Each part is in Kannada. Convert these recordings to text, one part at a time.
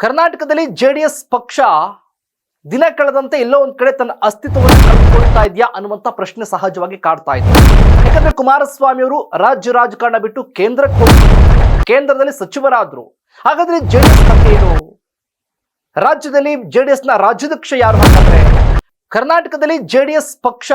ಕರ್ನಾಟಕದಲ್ಲಿ ಜೆಡಿಎಸ್ ಪಕ್ಷ ದಿನ ಕಳೆದಂತೆ ಎಲ್ಲೋ ಒಂದ್ ಕಡೆ ತನ್ನ ಅಸ್ತಿತ್ವವನ್ನು ಕಳೆದುಕೊಳ್ತಾ ಇದೆಯಾ ಅನ್ನುವಂತ ಪ್ರಶ್ನೆ ಸಹಜವಾಗಿ ಕಾಡ್ತಾ ಇದೆ. ಯಾಕಂದ್ರೆ ಕುಮಾರಸ್ವಾಮಿ ಅವರು ರಾಜ್ಯ ರಾಜಕಾರಣ ಬಿಟ್ಟು ಕೇಂದ್ರಕ್ಕೆ ಹೋಗಿ ಕೇಂದ್ರದಲ್ಲಿ ಸಚಿವರಾದ್ರು. ಹಾಗಾದ್ರೆ ಜೆಡಿಎಸ್ ಪಕ್ಷ ಏನು? ರಾಜ್ಯದಲ್ಲಿ ಜೆ ಡಿ ನ ರಾಜ್ಯಾಧ್ಯಕ್ಷ ಯಾರು ಹಾಗಾದ್ರೆ ಕರ್ನಾಟಕದಲ್ಲಿ ಜೆ ಡಿ ಎಸ್ ಪಕ್ಷ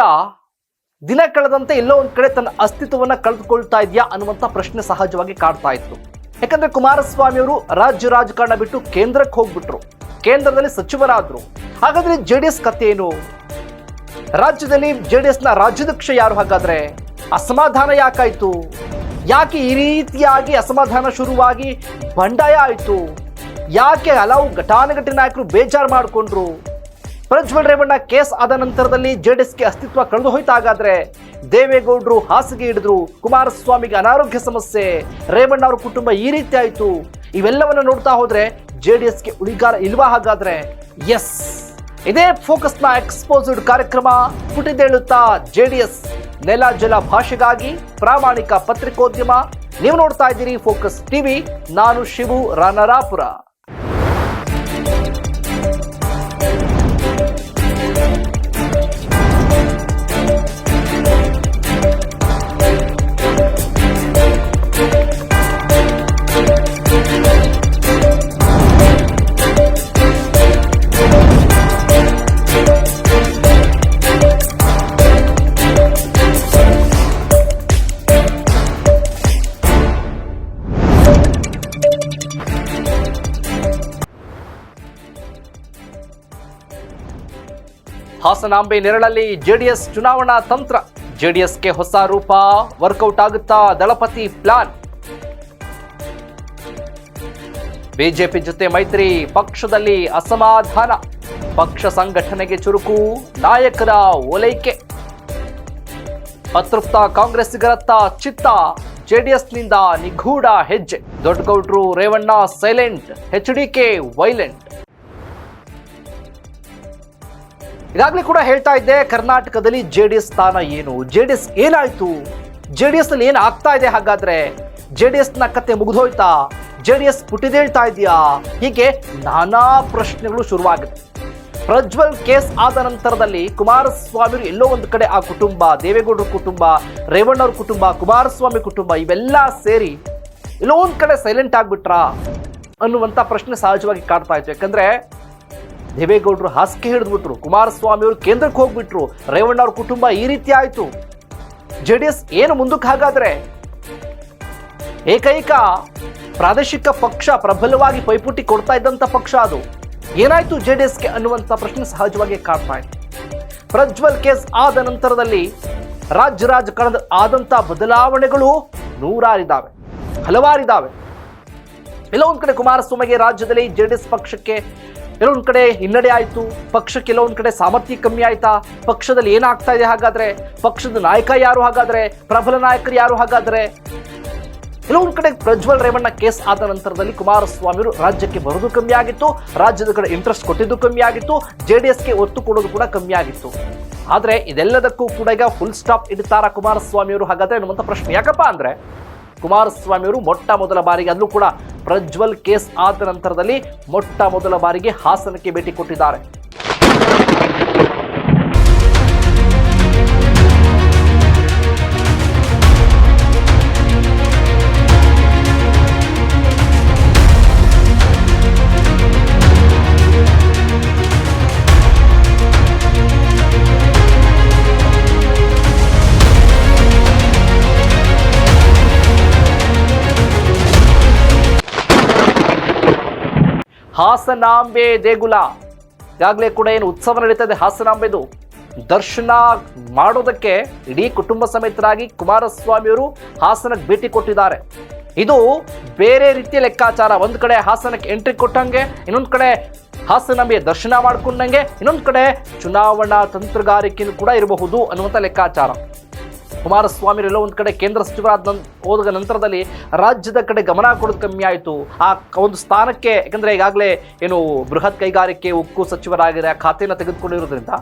ದಿನ ಕಳೆದಂತೆ ಎಲ್ಲೋ ಒಂದ್ ಕಡೆ ತನ್ನ ಅಸ್ತಿತ್ವವನ್ನ ಕಳೆದುಕೊಳ್ತಾ ಇದೆಯಾ ಅನ್ನುವಂತ ಪ್ರಶ್ನೆ ಸಹಜವಾಗಿ ಕಾಡ್ತಾ ಇತ್ತು. ಯಾಕಂದ್ರೆ ಕುಮಾರಸ್ವಾಮಿ ಅವರು ರಾಜ್ಯ ರಾಜಕಾರಣ ಬಿಟ್ಟು ಕೇಂದ್ರಕ್ಕೆ ಹೋಗ್ಬಿಟ್ರು. ಕೇಂದ್ರದಲ್ಲಿ ಸಚಿವರಾದ್ರು. ಹಾಗಾದ್ರೆ ಜೆಡಿಎಸ್ ಕಥೆ ಏನು? ರಾಜ್ಯದಲ್ಲಿ ಜೆ ಡಿ ನ ರಾಜ್ಯಾಧ್ಯಕ್ಷ ಯಾರು ಹಾಗಾದ್ರೆ? ಅಸಮಾಧಾನ ಯಾಕಾಯ್ತು? ಯಾಕೆ ಈ ರೀತಿಯಾಗಿ ಅಸಮಾಧಾನ ಶುರುವಾಗಿ ಬಂಡಾಯ ಆಯ್ತು? ಯಾಕೆ ಹಲವು ಘಟಾನುಘಟಿ ನಾಯಕರು ಬೇಜಾರು ಮಾಡಿಕೊಂಡ್ರು? ಪ್ರಜ್ವಲ್ ರೇವಣ್ಣ ಕೇಸ್ ಆದ ನಂತರದಲ್ಲಿ ಜೆಡಿಎಸ್ಗೆ ಅಸ್ತಿತ್ವ ಕಳೆದು ಹಾಗಾದ್ರೆ ದೇವೇಗೌಡರು ಹಾಸಿಗೆ ಹಿಡಿದ್ರು, ಕುಮಾರಸ್ವಾಮಿಗೆ ಅನಾರೋಗ್ಯ ಸಮಸ್ಯೆ, ರೇವಣ್ಣ ಅವ್ರ ಕುಟುಂಬ ಈ ರೀತಿ ಆಯಿತು. ಇವೆಲ್ಲವನ್ನ ನೋಡ್ತಾ ಹೋದ್ರೆ ಜೆಡಿಎಸ್ಗೆ ಉಳಿಗಾರ ಇಲ್ವಾ ಹಾಗಾದ್ರೆ? ಎಸ್ ಇದೇ ಫೋಕಸ್ನ ಎಕ್ಸ್ಪೋಸ್ಡ್ ಕಾರ್ಯಕ್ರಮ ಪುಟಿದೇಳುತ್ತಾ ಜೆಡಿಎಸ್ ನೆಲ ಜಲ ಭಾಷೆಗಾಗಿ ಪ್ರಾಮಾಣಿಕ ಪತ್ರಿಕೋದ್ಯಮ. ನೀವು ನೋಡ್ತಾ ಇದ್ದೀರಿ ಫೋಕಸ್ ಟಿವಿ. ನಾನು ಶಿವು ರಾನರಾಪುರ ಹಾಸನಾಂಬೆ ನೆರಳಲ್ಲಿ ಜೆಡಿಎಸ್ ಚುನಾವಣಾ ತಂತ್ರ. ಜೆಡಿಎಸ್ಗೆ ಹೊಸ ರೂಪ, ವರ್ಕೌಟ್ ಆಗುತ್ತಾ ದಳಪತಿ ಪ್ಲಾನ್. ಬಿಜೆಪಿ ಜೊತೆ ಮೈತ್ರಿ, ಪಕ್ಷದಲ್ಲಿ ಅಸಮಾಧಾನ. ಪಕ್ಷ ಸಂಘಟನೆಗೆ ಚುರುಕು, ನಾಯಕರ ಓಲೈಕೆ. ಅತೃಪ್ತ ಕಾಂಗ್ರೆಸ್ಸಿಗರತ್ತ ಚಿತ್ತ, ಜೆಡಿಎಸ್ನಿಂದ ನಿಗೂಢ ಹೆಜ್ಜೆ. ದೊಡ್ಡಗೌಡ್ರು, ರೇವಣ್ಣ ಸೈಲೆಂಟ್ ಎಚ್ಡಿಕೆ ವೈಲೆಂಟ್. ಈಗಾಗಲೇ ಕೂಡ ಹೇಳ್ತಾ ಇದ್ದೆ, ಕರ್ನಾಟಕದಲ್ಲಿ ಜೆ ಡಿ ಎಸ್ ಸ್ಥಾನ ಏನು? ಜೆ ಡಿ ಜೆಡಿಎಸ್ ಏನಾಯ್ತು? ಡಿ ಅಲ್ಲಿ ಏನು ಆಗ್ತಾ ಇದೆ ಹಾಗಾದ್ರೆ? ಡಿ ನ ಕತೆ ಮುಗಿದೋಯ್ತಾ ಜೆ ಡಿ ಎಸ್ ಪುಟಿದೇಳ್ತಾ ಇದೆಯಾ? ಹೀಗೆ ನಾನಾ ಪ್ರಶ್ನೆಗಳು ಶುರುವಾಗುತ್ತೆ. ಪ್ರಜ್ವಲ್ ಕೇಸ್ ಆದ ನಂತರದಲ್ಲಿ ಕುಮಾರಸ್ವಾಮಿ ಎಲ್ಲೋ ಒಂದು ಕಡೆ ಆ ಕುಟುಂಬ, ದೇವೇಗೌಡರ ಕುಟುಂಬ, ರೇವಣ್ಣವ್ರ ಕುಟುಂಬ, ಕುಮಾರಸ್ವಾಮಿ ಕುಟುಂಬ, ಇವೆಲ್ಲ ಸೇರಿ ಎಲ್ಲೋ ಒಂದು ಕಡೆ ಸೈಲೆಂಟ್ ಆಗಿಬಿಟ್ರಾ ಅನ್ನುವಂತ ಪ್ರಶ್ನೆ ಸಹಜವಾಗಿ ಕಾಡ್ತಾ ಇತ್ತು. ಯಾಕಂದ್ರೆ ದೇವೇಗೌಡರು ಹಾಸಿಗೆ ಹಿಡಿದ್ಬಿಟ್ರು. ಕುಮಾರಸ್ವಾಮಿ ಅವರು ಕೇಂದ್ರಕ್ಕೆ ಹೋಗ್ಬಿಟ್ರು. ರೇವಣ್ಣ ಅವ್ರ ಕುಟುಂಬ ಈ ರೀತಿ ಆಯ್ತು. ಜೆ ಡಿ ಎಸ್ ಏನು ಮುಂದಕ್ಕೆ ಹಾಗಾದ್ರೆ? ಏಕೈಕ ಪ್ರಾದೇಶಿಕ ಪಕ್ಷ ಪ್ರಬಲವಾಗಿ ಪೈಪೋಟಿ ಕೊಡ್ತಾ ಇದ್ದಂತ ಪಕ್ಷ ಅದು. ಏನಾಯ್ತು ಜೆ ಡಿ ಎಸ್ಗೆ ಅನ್ನುವಂಥ ಪ್ರಶ್ನೆ ಸಹಜವಾಗಿ ಕಾಡ್ತಾ ಇತ್ತು ಪ್ರಜ್ವಲ್ ಕೇಸ್ ಆದ ನಂತರದಲ್ಲಿ ರಾಜ್ಯ ರಾಜಕಾರಣದ ಆದಂತ ಬದಲಾವಣೆಗಳು ನೂರಾರಿದ್ದಾವೆ ಹಲವಾರಿದ್ದಾವೆ ಎಲ್ಲ ಒಂದ್ ಕಡೆ ಕುಮಾರಸ್ವಾಮಿಗೆ ರಾಜ್ಯದಲ್ಲಿ ಜೆ ಡಿ ಎಸ್ ಪಕ್ಷಕ್ಕೆ ಒಂದ್ ಕಡೆ ಹಿನ್ನಡೆ ಆಯಿತು ಪಕ್ಷ ಕೆಲವೊಂದು ಕಡೆ ಸಾಮರ್ಥ್ಯ ಕಮ್ಮಿ ಆಯ್ತಾ? ಪಕ್ಷದಲ್ಲಿ ಏನಾಗ್ತಾ ಇದೆ ಹಾಗಾದ್ರೆ? ಪಕ್ಷದ ನಾಯಕ ಯಾರು ಹಾಗಾದ್ರೆ? ಪ್ರಬಲ ನಾಯಕರು ಯಾರು ಹಾಗಾದ್ರೆ? ಕೆಲವೊಂದು ಕಡೆ ಪ್ರಜ್ವಲ್ ರೇವಣ್ಣ ಕೇಸ್ ಆದ ನಂತರದಲ್ಲಿ ಕುಮಾರಸ್ವಾಮಿಯವರು ರಾಜ್ಯಕ್ಕೆ ಬರೋದು ಕಮ್ಮಿ ಆಗಿತ್ತು, ರಾಜ್ಯದ ಕಡೆ ಇಂಟ್ರೆಸ್ಟ್ ಕೊಟ್ಟಿದ್ದು ಕಮ್ಮಿ ಆಗಿತ್ತು, ಜೆ ಡಿ ಎಸ್ಗೆ ಒತ್ತು ಕೊಡೋದು ಕೂಡ ಕಮ್ಮಿ ಆಗಿತ್ತು. ಆದರೆ ಇದೆಲ್ಲದಕ್ಕೂ ಕೂಡ ಈಗ ಫುಲ್ ಸ್ಟಾಪ್ ಇಡ್ತಾರಾ ಕುಮಾರಸ್ವಾಮಿಯವರು ಹಾಗಾದರೆ ಅನ್ನುವಂಥ ಪ್ರಶ್ನೆ. ಯಾಕಪ್ಪ ಅಂದ್ರೆ ಕುಮಾರಸ್ವಾಮಿಯವರು ಮೊಟ್ಟ ಮೊದಲ ಬಾರಿಗೆ ಅಲ್ಲೂ ಕೂಡ ಪ್ರಜ್ವಲ್ ಕೇಸ್ ಆದ ನಂತರದಲ್ಲಿ ಮೊಟ್ಟ ಮೊದಲ ಬಾರಿಗೆ ಹಾಸನಕ್ಕೆ ಭೇಟಿ ಕೊಟ್ಟಿದ್ದಾರೆ. ಹಾಸನಾಂಬೆ ದೇಗುಲ. ಈಗಾಗಲೇ ಕೂಡ ಏನು ಉತ್ಸವ ನಡೀತಾ ಇದೆ ಹಾಸನಾಂಬೆದು. ದರ್ಶನ ಮಾಡೋದಕ್ಕೆ ಇಡೀ ಕುಟುಂಬ ಸಮೇತರಾಗಿ ಕುಮಾರಸ್ವಾಮಿಯವರು ಹಾಸನಕ್ಕೆ ಭೇಟಿ ಕೊಟ್ಟಿದ್ದಾರೆ. ಇದು ಬೇರೆ ರೀತಿಯ ಲೆಕ್ಕಾಚಾರ. ಒಂದು ಕಡೆ ಹಾಸನಕ್ಕೆ ಎಂಟ್ರಿ ಕೊಟ್ಟಂಗೆ, ಇನ್ನೊಂದು ಕಡೆ ಹಾಸನಾಂಬೆಯ ದರ್ಶನ ಮಾಡ್ಕೊಂಡಂಗೆ, ಇನ್ನೊಂದು ಕಡೆ ಚುನಾವಣಾ ತಂತ್ರಗಾರಿಕೆಯೂ ಕೂಡ ಇರಬಹುದು ಅನ್ನುವಂಥ ಲೆಕ್ಕಾಚಾರ. ಕುಮಾರಸ್ವಾಮಿ ಎಲ್ಲೋ ಒಂದು ಕಡೆ ಕೇಂದ್ರ ಸಚಿವರಾದ ಹೋದ ನಂತರದಲ್ಲಿ ರಾಜ್ಯದ ಕಡೆ ಗಮನ ಕೊಡೋದು ಕಮ್ಮಿ ಆಯಿತು. ಆ ಒಂದು ಸ್ಥಾನಕ್ಕೆ ಯಾಕಂದರೆ ಈಗಾಗಲೇ ಏನು ಬೃಹತ್ ಕೈಗಾರಿಕೆ ಉಕ್ಕು ಸಚಿವರಾಗಿದೆ ಆ ಖಾತೆಯನ್ನು ತೆಗೆದುಕೊಂಡಿರೋದ್ರಿಂದ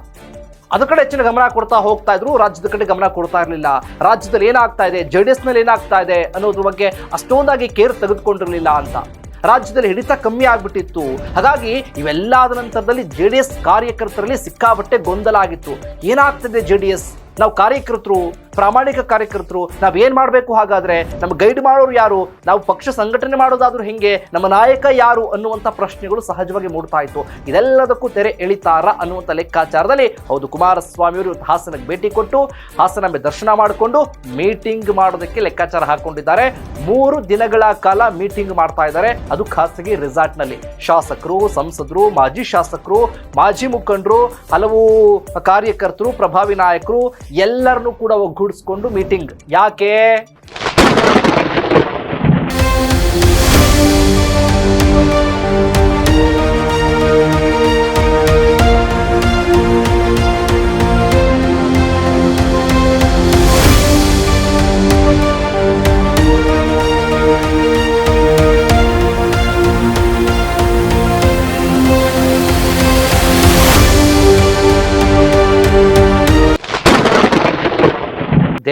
ಅದ ಕಡೆ ಹೆಚ್ಚಿನ ಗಮನ ಕೊಡ್ತಾ ಹೋಗ್ತಾ ಇದ್ರು, ರಾಜ್ಯದ ಕಡೆ ಗಮನ ಕೊಡ್ತಾ ಇರಲಿಲ್ಲ. ರಾಜ್ಯದಲ್ಲಿ ಏನಾಗ್ತಾ ಇದೆ, ಜೆ ಡಿ ಎಸ್ನಲ್ಲಿ ಏನಾಗ್ತಾ ಇದೆ ಅನ್ನೋದ್ರ ಬಗ್ಗೆ ಅಷ್ಟೊಂದಾಗಿ ಕೇರ್ ತೆಗೆದುಕೊಂಡಿರಲಿಲ್ಲ ಅಂತ. ರಾಜ್ಯದಲ್ಲಿ ಹಿಡಿತ ಕಮ್ಮಿ ಆಗಿಬಿಟ್ಟಿತ್ತು. ಹಾಗಾಗಿ ಇವೆಲ್ಲ ಆದ ನಂತರದಲ್ಲಿ ಜೆ ಡಿ ಎಸ್ ಕಾರ್ಯಕರ್ತರಲ್ಲಿ ಸಿಕ್ಕಾಬಟ್ಟೆ ಗೊಂದಲ ಆಗಿತ್ತು. ಏನಾಗ್ತದೆ ಜೆ ಡಿ ಎಸ್? ನಾವು ಕಾರ್ಯಕರ್ತರು, ಪ್ರಾಮಾಣಿಕ ಕಾರ್ಯಕರ್ತರು, ನಾವು ಏನು ಮಾಡಬೇಕು ಹಾಗಾದರೆ ನಮ್ಮ ಗೈಡ್ ಮಾಡೋರು ಯಾರು, ನಾವು ಪಕ್ಷ ಸಂಘಟನೆ ಮಾಡೋದಾದ್ರೂ ಹೆಂಗೆ, ನಮ್ಮ ನಾಯಕ ಯಾರು ಅನ್ನುವಂಥ ಪ್ರಶ್ನೆಗಳು ಸಹಜವಾಗಿ ಮೂಡ್ತಾ ಇತ್ತು. ಇದೆಲ್ಲದಕ್ಕೂ ತೆರೆ ಎಳಿತಾರ ಅನ್ನುವಂಥ ಲೆಕ್ಕಾಚಾರದಲ್ಲಿ ಹೌದು ಕುಮಾರಸ್ವಾಮಿ ಅವರು ಹಾಸನಕ್ಕೆ ಭೇಟಿ ಕೊಟ್ಟು ಹಾಸನ ದರ್ಶನ ಮಾಡಿಕೊಂಡು ಮೀಟಿಂಗ್ ಮಾಡೋದಕ್ಕೆ ಲೆಕ್ಕಾಚಾರ ಹಾಕೊಂಡಿದ್ದಾರೆ. ಮೂರು ದಿನಗಳ ಕಾಲ ಮೀಟಿಂಗ್ ಮಾಡ್ತಾ ಇದ್ದಾರೆ. ಅದು ಖಾಸಗಿ ರೆಸಾರ್ಟ್ನಲ್ಲಿ. ಶಾಸಕರು, ಸಂಸದರು, ಮಾಜಿ ಶಾಸಕರು, ಮಾಜಿ ಮುಖಂಡರು, ಹಲವು ಕಾರ್ಯಕರ್ತರು, ಪ್ರಭಾವಿ ನಾಯಕರು ಎಲ್ಲರನ್ನೂ ಕೂಡ ಒಗ್ಗೂಡಿಸ್ಕೊಂಡು ಮೀಟಿಂಗ್ ಯಾಕೆ?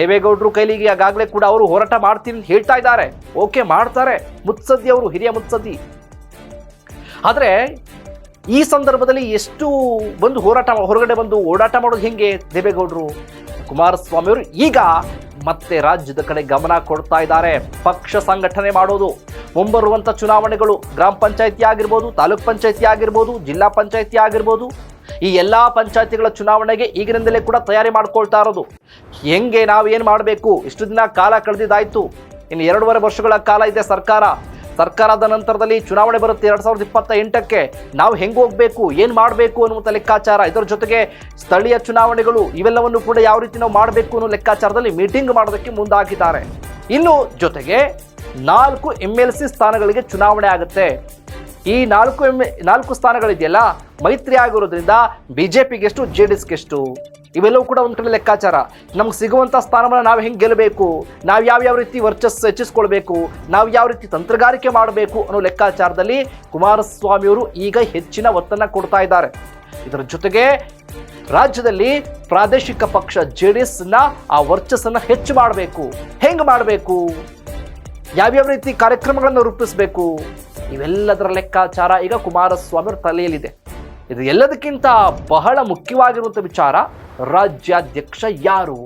ದೇವೇಗೌಡರು ಕೈಲಿಗೆ ಆಗಾಗಲೇ ಕೂಡ ಅವರು ಹೋರಾಟ ಮಾಡ್ತೀನಿ ಅಂತ ಹೇಳ್ತಾ ಇದ್ದಾರೆ. ಓಕೆ ಮಾಡ್ತಾರೆ. ಮುತ್ಸದ್ದಿ ಅವರು, ಹಿರಿಯ ಮುತ್ಸದ್ದಿ. ಆದರೆ ಈ ಸಂದರ್ಭದಲ್ಲಿ ಎಷ್ಟು ಬಂದು ಹೋರಾಟ ಹೊರಗಡೆ ಬಂದು ಓಡಾಟ ಮಾಡೋದು ಹೆಂಗೆ ದೇವೇಗೌಡರು? ಕುಮಾರಸ್ವಾಮಿ ಅವರು ಈಗ ಮತ್ತೆ ರಾಜ್ಯದ ಕಡೆ ಗಮನ ಕೊಡ್ತಾ ಇದ್ದಾರೆ. ಪಕ್ಷ ಸಂಘಟನೆ ಮಾಡೋದು ಮುಂಬರುವಂಥ ಚುನಾವಣೆಗಳು, ಗ್ರಾಮ ಪಂಚಾಯತಿ ಆಗಿರ್ಬೋದು, ತಾಲೂಕ್ ಪಂಚಾಯತಿ ಆಗಿರ್ಬೋದು, ಜಿಲ್ಲಾ ಪಂಚಾಯತಿ ಆಗಿರ್ಬೋದು ಈ ಎಲ್ಲಾ ಪಂಚಾಯತಿಗಳ ಚುನಾವಣೆಗೆ ಈಗಿನಿಂದಲೇ ಕೂಡ ತಯಾರಿ ಮಾಡ್ಕೊಳ್ತಾ ಇರೋದು. ಹೆಂಗೆ ನಾವು ಏನು ಮಾಡಬೇಕು? ಇಷ್ಟು ದಿನ ಕಾಲ ಕಳೆದಿದ್ದಾಯ್ತು. ಇನ್ನು ಎರಡೂವರೆ ವರ್ಷಗಳ ಕಾಲ ಇದೆ ಸರ್ಕಾರ. ಸರ್ಕಾರದ ನಂತರದಲ್ಲಿ ಚುನಾವಣೆ ಬರುತ್ತೆ ಎರಡ್ ಸಾವಿರದ ಇಪ್ಪತ್ತ ಎಂಟಕ್ಕೆ ನಾವು ಹೆಂಗೆ ಹೋಗ್ಬೇಕು? ಏನು ಮಾಡಬೇಕು ಅನ್ನುವಂಥ ಲೆಕ್ಕಾಚಾರ. ಇದರ ಜೊತೆಗೆ ಸ್ಥಳೀಯ ಚುನಾವಣೆಗಳು ಇವೆಲ್ಲವನ್ನು ಕೂಡ ಯಾವ ರೀತಿ ನಾವು ಮಾಡಬೇಕು ಅನ್ನೋ ಲೆಕ್ಕಾಚಾರದಲ್ಲಿ ಮೀಟಿಂಗ್ ಮಾಡೋದಕ್ಕೆ ಮುಂದಾಗಿದ್ದಾರೆ. ಇನ್ನು ಜೊತೆಗೆ ನಾಲ್ಕು ಎಂ ಸ್ಥಾನಗಳಿಗೆ ಚುನಾವಣೆ ಆಗುತ್ತೆ. ಈ ನಾಲ್ಕು ಎಂ ನಾಲ್ಕು ಸ್ಥಾನಗಳಿದೆಯಲ್ಲ, ಮೈತ್ರಿ ಆಗಿರೋದ್ರಿಂದ ಪಿಗೆ ಎಷ್ಟು ಜೆ ಡಿ ಎಸ್ಗೆ ಎಷ್ಟು? ಇವೆಲ್ಲವೂ ಕೂಡ ಒಂದು ಕಡೆ ಲೆಕ್ಕಾಚಾರ. ನಮ್ಗೆ ಸಿಗುವಂಥ ಸ್ಥಾನವನ್ನು ನಾವು ಹೆಂಗೆ ಗೆಲ್ಲಬೇಕು ನಾವು ಯಾವ ಯಾವ ರೀತಿ ವರ್ಚಸ್ಸು ಹೆಚ್ಚಿಸ್ಕೊಳ್ಬೇಕು? ನಾವು ಯಾವ ರೀತಿ ತಂತ್ರಗಾರಿಕೆ ಮಾಡಬೇಕು ಅನ್ನೋ ಲೆಕ್ಕಾಚಾರದಲ್ಲಿ ಕುಮಾರಸ್ವಾಮಿಯವರು ಈಗ ಹೆಚ್ಚಿನ ಒತ್ತನ್ನು ಕೊಡ್ತಾ ಇದ್ದಾರೆ. ಇದರ ಜೊತೆಗೆ ರಾಜ್ಯದಲ್ಲಿ ಪ್ರಾದೇಶಿಕ ಪಕ್ಷ ಜೆ ಡಿ ಎಸ್ನ ಆ ವರ್ಚಸ್ಸನ್ನು ಹೆಚ್ಚು ಮಾಡಬೇಕು. ಹೆಂಗೆ ಮಾಡಬೇಕು? ಯಾವ್ಯಾವ ರೀತಿ ಕಾರ್ಯಕ್ರಮಗಳನ್ನು ರೂಪಿಸಬೇಕು? ಇವೆಲ್ಲದರ ಲೆಕ್ಕಾಚಾರ ಈಗ ಕುಮಾರಸ್ವಾಮಿ ತಲೆಯಲ್ಲಿದೆ. ಇದು ಎಲ್ಲದಕ್ಕಿಂತ ಬಹಳ ಮುಖ್ಯವಾಗಿರುವಂಥ ವಿಚಾರ ರಾಜ್ಯಾಧ್ಯಕ್ಷ ಯಾರು?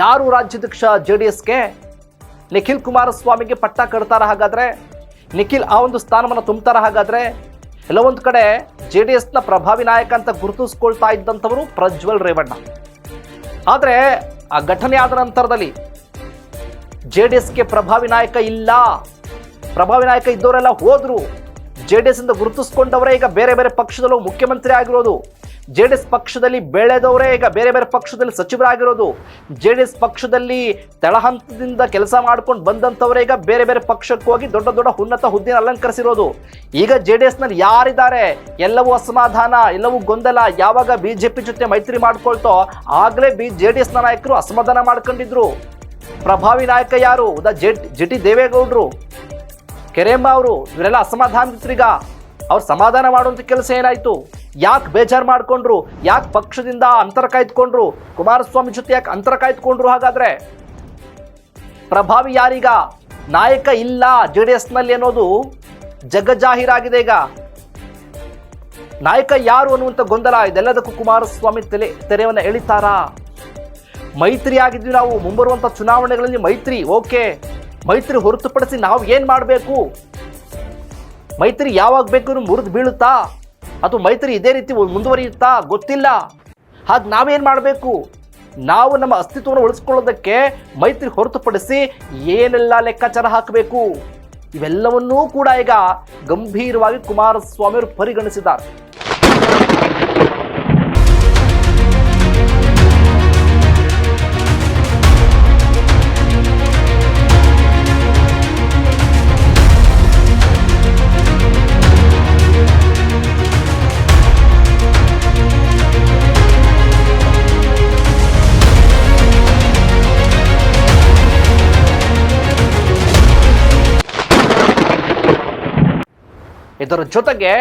ಯಾರು ರಾಜ್ಯಾಧ್ಯಕ್ಷ ಜೆ ಡಿ ಎಸ್ಗೆ ನಿಖಿಲ್ ಕುಮಾರಸ್ವಾಮಿಗೆ ಪಟ್ಟ ಕಟ್ತಾರ ಹಾಗಾದರೆ? ನಿಖಿಲ್ ಆ ಒಂದು ಸ್ಥಾನವನ್ನು ತುಂಬ್ತಾರ ಹಾಗಾದರೆ? ಕೆಲವೊಂದು ಕಡೆ ಜೆ ಡಿ ಎಸ್ನ ಪ್ರಭಾವಿ ನಾಯಕ ಅಂತ ಗುರುತಿಸ್ಕೊಳ್ತಾ ಇದ್ದಂಥವರು ಪ್ರಜ್ವಲ್ ರೇವಣ್ಣ. ಆದರೆ ಆ ಘಟನೆ ಆದ ನಂತರದಲ್ಲಿ ಜೆ ಡಿ ಎಸ್ಗೆ ಪ್ರಭಾವಿ ನಾಯಕ ಇಲ್ಲ. ಪ್ರಭಾವಿ ನಾಯಕ ಇದ್ದವರೆಲ್ಲ ಹೋದರು. ಜೆ ಡಿ ಎಸ್ ಇಂದ ಗುರುತಿಸ್ಕೊಂಡವರೇ ಈಗ ಬೇರೆ ಬೇರೆ ಪಕ್ಷದಲ್ಲೂ ಮುಖ್ಯಮಂತ್ರಿ ಆಗಿರೋದು. ಜೆ ಡಿ ಎಸ್ ಪಕ್ಷದಲ್ಲಿ ಬೆಳೆದವರೇ ಈಗ ಬೇರೆ ಬೇರೆ ಪಕ್ಷದಲ್ಲಿ ಸಚಿವರಾಗಿರೋದು. ಜೆ ಡಿ ಎಸ್ ಪಕ್ಷದಲ್ಲಿ ತಳಹಂತದಿಂದ ಕೆಲಸ ಮಾಡ್ಕೊಂಡು ಬಂದಂಥವರೇ ಈಗ ಬೇರೆ ಬೇರೆ ಪಕ್ಷಕ್ಕೆ ಹೋಗಿ ದೊಡ್ಡ ದೊಡ್ಡ ಉನ್ನತ ಹುದ್ದೆನ ಅಲಂಕರಿಸಿರೋದು. ಈಗ ಜೆ ಡಿ ಎಸ್ನಲ್ಲಿ ಯಾರಿದ್ದಾರೆ? ಎಲ್ಲವೂ ಅಸಮಾಧಾನ, ಎಲ್ಲವೂ ಗೊಂದಲ, ಯಾವಾಗ ಬಿ ಜೆ ಪಿ ಜೊತೆ ಮೈತ್ರಿ ಮಾಡ್ಕೊಳ್ತೋ ಆಗಲೇ ಬಿ ಜೆ ಡಿ ಎಸ್ನ ನಾಯಕರು ಅಸಮಾಧಾನ ಮಾಡ್ಕೊಂಡಿದ್ರು. ಪ್ರಭಾವಿ ನಾಯಕ ಯಾರು? ಉದಾ ಜೆ ಜೆ ಟಿ ದೇವೇಗೌಡರು. ಕೆರೆಂಬ ಅವರು, ಇವರೆಲ್ಲ ಅಸಮಾಧಾನಿತರೀಗ ಅವ್ರು ಸಮಾಧಾನ ಮಾಡುವಂಥ ಕೆಲಸ ಏನಾಯ್ತು? ಯಾಕೆ ಬೇಜಾರು ಮಾಡಿಕೊಂಡ್ರು? ಯಾಕೆ ಪಕ್ಷದಿಂದ ಅಂತರ ಕಾಯ್ದುಕೊಂಡ್ರು? ಕುಮಾರಸ್ವಾಮಿ ಜೊತೆ ಯಾಕೆ ಅಂತರ ಕಾಯ್ದುಕೊಂಡ್ರು ಹಾಗಾದ್ರೆ? ಪ್ರಭಾವಿ ಯಾರೀಗ? ನಾಯಕ ಇಲ್ಲ ಜೆ ಡಿ ಎಸ್ನಲ್ಲಿ ಅನ್ನೋದು ಜಗಜಾಹೀರಾಗಿದೆ ಈಗ. ನಾಯಕ ಯಾರು ಅನ್ನುವಂಥ ಗೊಂದಲ ಇದೆಲ್ಲದಕ್ಕೂ ಕುಮಾರಸ್ವಾಮಿ ತೆಲೆ ತೆರೆಯನ್ನು ಎಳಿತಾರಾ? ಮೈತ್ರಿ ಆಗಿದ್ವಿ ನಾವು ಮುಂಬರುವಂಥ ಚುನಾವಣೆಗಳಲ್ಲಿ ಮೈತ್ರಿ, ಓಕೆ. ಮೈತ್ರಿ ಹೊರತುಪಡಿಸಿ ನಾವು ಏನು ಮಾಡಬೇಕು? ಮೈತ್ರಿ ಯಾವಾಗ ಬೇಕು ಮುರಿದು ಬೀಳುತ್ತಾ? ಅಥವಾ ಮೈತ್ರಿ ಇದೇ ರೀತಿ ಮುಂದುವರಿಯುತ್ತಾ? ಗೊತ್ತಿಲ್ಲ. ಹಾಗೆ ನಾವೇನು ಮಾಡಬೇಕು? ನಾವು ನಮ್ಮ ಅಸ್ತಿತ್ವವನ್ನು ಉಳಿಸ್ಕೊಳ್ಳೋದಕ್ಕೆ ಮೈತ್ರಿ ಹೊರತುಪಡಿಸಿ ಏನೆಲ್ಲ ಲೆಕ್ಕಾಚಾರ ಹಾಕಬೇಕು? ಇವೆಲ್ಲವನ್ನೂ ಕೂಡ ಈಗ ಗಂಭೀರವಾಗಿ ಕುಮಾರಸ್ವಾಮಿಯವರು ಪರಿಗಣಿಸಿದ್ದಾರೆ. ಇದರ ಜೊತೆಗೆ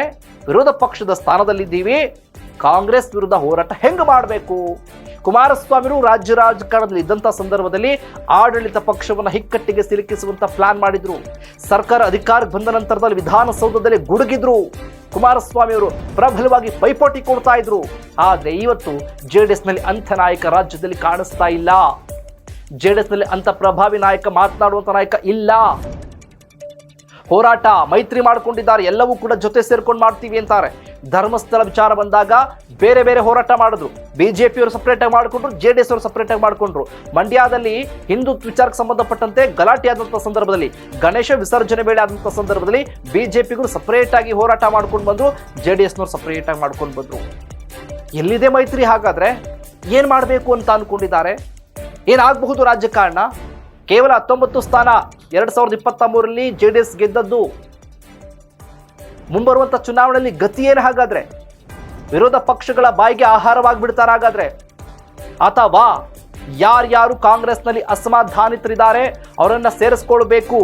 ವಿರೋಧ ಪಕ್ಷದ ಸ್ಥಾನದಲ್ಲಿದ್ದೀವಿ, ಕಾಂಗ್ರೆಸ್ ವಿರುದ್ಧ ಹೋರಾಟ ಹೆಂಗೆ ಮಾಡಬೇಕು? ಕುಮಾರಸ್ವಾಮಿರು ರಾಜ್ಯ ರಾಜಕಾರಣದಲ್ಲಿ ಇದ್ದಂಥ ಸಂದರ್ಭದಲ್ಲಿ ಆಡಳಿತ ಪಕ್ಷವನ್ನು ಹಿಕ್ಕಟ್ಟಿಗೆ ಸಿಲುಕಿಸುವಂತ ಪ್ಲಾನ್ ಮಾಡಿದ್ರು. ಸರ್ಕಾರ ಅಧಿಕಾರಕ್ಕೆ ಬಂದ ನಂತರದಲ್ಲಿ ವಿಧಾನಸೌಧದಲ್ಲಿ ಗುಡುಗಿದ್ರು. ಕುಮಾರಸ್ವಾಮಿ ಅವರು ಪ್ರಬಲವಾಗಿ ಪೈಪೋಟಿ ಕೊಡ್ತಾ ಇದ್ರು. ಆದರೆ ಇವತ್ತು ಜೆ ಡಿ ಎಸ್ನಲ್ಲಿ ಅಂಥ ನಾಯಕ ರಾಜ್ಯದಲ್ಲಿ ಕಾಣಿಸ್ತಾ ಇಲ್ಲ. ಜೆ ಡಿ ಎಸ್ನಲ್ಲಿ ಅಂಥ ಪ್ರಭಾವಿ ನಾಯಕ, ಮಾತನಾಡುವಂಥ ನಾಯಕ ಇಲ್ಲ. ಹೋರಾಟ ಮೈತ್ರಿ ಮಾಡಿಕೊಂಡಿದ್ದಾರೆ. ಎಲ್ಲವೂ ಕೂಡ ಜೊತೆ ಸೇರ್ಕೊಂಡು ಮಾಡ್ತೀವಿ ಅಂತಾರೆ. ಧರ್ಮಸ್ಥಳ ವಿಚಾರ ಬಂದಾಗ ಬೇರೆ ಬೇರೆ ಹೋರಾಟ ಮಾಡಿದ್ರು. ಬಿಜೆಪಿಯವರು ಸಪ್ರೇಟ್ ಆಗಿ ಮಾಡಿಕೊಂಡ್ರು, ಜೆ ಡಿ ಎಸ್ ಅವರು ಸಪ್ರೇಟಾಗಿ ಮಾಡಿಕೊಂಡ್ರು. ಮಂಡ್ಯದಲ್ಲಿ ಹಿಂದುತ್ವ ವಿಚಾರಕ್ಕೆ ಸಂಬಂಧಪಟ್ಟಂತೆ ಗಲಾಟೆ ಆದಂಥ ಸಂದರ್ಭದಲ್ಲಿ, ಗಣೇಶ ವಿಸರ್ಜನೆ ವೇಳೆ ಆದಂಥ ಸಂದರ್ಭದಲ್ಲಿ ಬಿಜೆಪಿಗರು ಸಪ್ರೇಟ್ ಆಗಿ ಹೋರಾಟ ಮಾಡ್ಕೊಂಡು ಬಂದ್ರು, ಜೆ ಡಿ ಎಸ್ನವರು ಸಪ್ರೇಟಾಗಿ ಮಾಡ್ಕೊಂಡು ಬಂದ್ರು. ಎಲ್ಲಿದೆ ಮೈತ್ರಿ ಹಾಗಾದ್ರೆ? ಏನು ಮಾಡಬೇಕು ಅಂತ ಅಂದ್ಕೊಂಡಿದ್ದಾರೆ ಏನಾಗಬಹುದು ರಾಜಕಾರಣ ಕೇವಲ ಹತ್ತೊಂಬತ್ತು ಸ್ಥಾನ ಎರಡ್ ಸಾವಿರದ ಇಪ್ಪತ್ತ ಮೂರರಲ್ಲಿ ಜೆ ಡಿ ಎಸ್ ಗೆದ್ದದ್ದು. ಮುಂಬರುವಂತ ಚುನಾವಣೆಯಲ್ಲಿ ಗತಿ ಏನು ಹಾಗಾದ್ರೆ? ವಿರೋಧ ಪಕ್ಷಗಳ ಬಾಯಿಗೆ ಆಹಾರವಾಗಿಬಿಡ್ತಾರ ಹಾಗಾದ್ರೆ ಅಥವಾ ಯಾರ್ಯಾರು ಕಾಂಗ್ರೆಸ್ನಲ್ಲಿ ಅಸಮಾಧಾನಿತರಿದ್ದಾರೆ, ಅವರನ್ನ ಸೇರಿಸ್ಕೊಳ್ಬೇಕು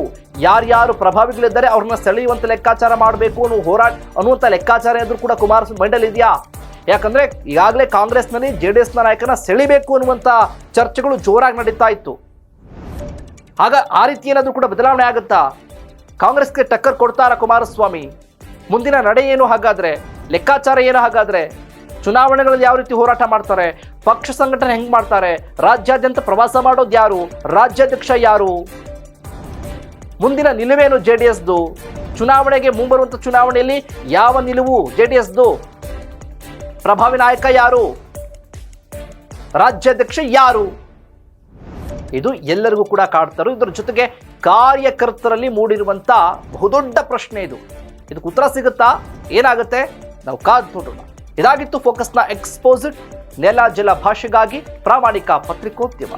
ಯಾರ್ಯಾರು ಪ್ರಭಾವಿಗಳಿದ್ದಾರೆ, ಅವ್ರನ್ನ ಸೆಳೆಯುವಂತ ಲೆಕ್ಕಾಚಾರ ಮಾಡಬೇಕು ಅನ್ನೋ ಹೋರಾಟ ಅನ್ನುವಂಥ ಲೆಕ್ಕಾಚಾರ ಎದುರು ಕೂಡ ಕುಮಾರಸ್ವಾಮಿ ಮಂಡಲ್ ಇದೆಯಾ? ಯಾಕಂದ್ರೆ ಈಗಾಗಲೇ ಕಾಂಗ್ರೆಸ್ನಲ್ಲಿ ಜೆ ಡಿ ಎಸ್ನ ನಾಯಕನ ಸೆಳಿಬೇಕು ಅನ್ನುವಂಥ ಚರ್ಚೆಗಳು ಜೋರಾಗಿ ನಡೀತಾ ಇತ್ತು. ಆಗ ಆ ರೀತಿ ಏನಾದರೂ ಕೂಡ ಬದಲಾವಣೆ ಆಗುತ್ತಾ? ಕಾಂಗ್ರೆಸ್ಗೆ ಟಕ್ಕರ್ ಕೊಡ್ತಾರಾ ಕುಮಾರಸ್ವಾಮಿ? ಮುಂದಿನ ನಡೆ ಏನು ಹಾಗಾದರೆ? ಲೆಕ್ಕಾಚಾರ ಏನು ಹಾಗಾದರೆ? ಚುನಾವಣೆಗಳಲ್ಲಿ ಯಾವ ರೀತಿ ಹೋರಾಟ ಮಾಡ್ತಾರೆ? ಪಕ್ಷ ಸಂಘಟನೆ ಹೆಂಗೆ ಮಾಡ್ತಾರೆ? ರಾಜ್ಯಾದ್ಯಂತ ಪ್ರವಾಸ ಮಾಡೋದು ಯಾರು? ರಾಜ್ಯಾಧ್ಯಕ್ಷ ಯಾರು? ಮುಂದಿನ ನಿಲುವೇನು ಜೆ ಡಿ ಎಸ್ದು ಚುನಾವಣೆಗೆ ಮುಂಬರುವಂಥ ಚುನಾವಣೆಯಲ್ಲಿ ಯಾವ ನಿಲುವು ಜೆ ಡಿ ಎಸ್ದು ಪ್ರಭಾವಿ ನಾಯಕ ಯಾರು? ರಾಜ್ಯಾಧ್ಯಕ್ಷ ಯಾರು? ಇದು ಎಲ್ಲರಿಗೂ ಕೂಡ ಕಾಡ್ತಾರೋ ಇದರ ಜೊತೆಗೆ ಕಾರ್ಯಕರ್ತರಲ್ಲಿ ಮೂಡಿರುವಂತ ಬಹುದೊಡ್ಡ ಪ್ರಶ್ನೆ ಇದು. ಇದಕ್ಕೆ ಉತ್ತರ ಸಿಗುತ್ತಾ? ಏನಾಗುತ್ತೆ? ನಾವು ಕಾದು ನೋಡೋಣ ಇದಾಗಿತ್ತು ಫೋಕಸ್ನ ಎಕ್ಸ್ಪೋಸಿಟ್ ನೆಲ, ಜಲ ಭಾಷೆಗಾಗಿ ಪ್ರಾಮಾಣಿಕ ಪತ್ರಿಕೋದ್ಯಮ.